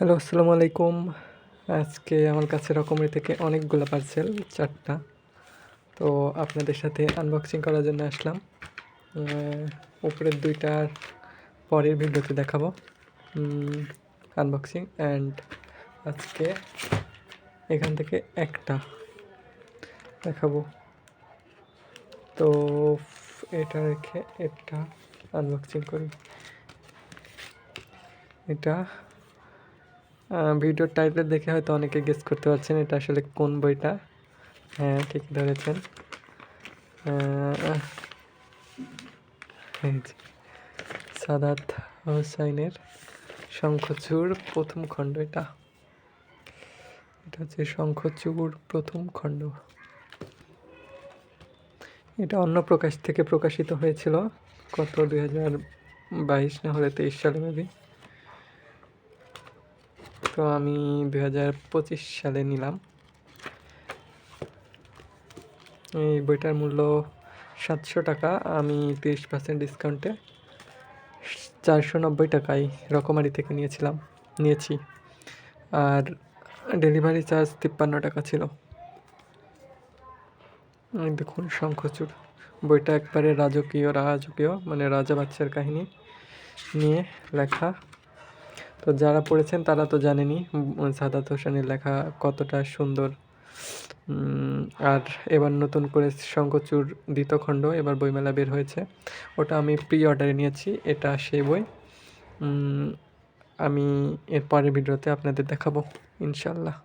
Hello, আসসালামু আলাইকুম। আজকে আমার কাছে রকমের থেকে অনেকগুলো পার্সেল চারটা। তো আপনাদের সাথে আনবক্সিং করার জন্য আসলাম। উপরের দুইটার পরের ভিডিওতে দেখাবো। আনবক্সিং অ্যান্ড আজকে এখান থেকে একটা দেখাবো। তো এটা রেখে এটা আনবক্সিং করি। এটা ভিডিওর টাইটেল দেখে হয়তো অনেকে গেস করতে পারছেন এটা আসলে কোন বইটা। হ্যাঁ ঠিক ধরেছেন। সাদাত হোসাইনের শঙ্খচূড় প্রথম খণ্ড, এটা। এটা হচ্ছে শঙ্খচূড় প্রথম খণ্ড। এটা অন্য প্রকাশ থেকে প্রকাশিত হয়েছিল কত, দুই হাজার বাইশ না হলে তেইশ সালে মেবি তো আমি দুই হাজার পঁচিশ সালে নিলাম। এই বইটার মূল্য সাতশো টাকা, আমি তিরিশ পার্সেন্ট ডিসকাউন্টে চারশো নব্বই টাকায় রকমারি থেকে নিয়েছিলাম, নিয়েছি। আর ডেলিভারি চার্জ তিপ্পান্ন টাকা ছিল। দেখুন, শঙ্খচূড়। বইটা একবারে রাজকীয় রাজকীয় মানে রাজা বাচ্চার কাহিনী নিয়ে লেখা। তো যারা পড়েছেন তারা তো জানেনি সাদাত হোসেনের লেখা কতটা সুন্দর। আর এবার নতুন করে শঙ্কচুর দ্বিতখণ্ড এবার বইমেলা বের হয়েছে। ওটা আমি প্রি অর্ডারে নিয়েছি, এটা সেই বই। আমি এর পরের ভিডিওতে আপনাদের দেখাবো ইনশাল্লাহ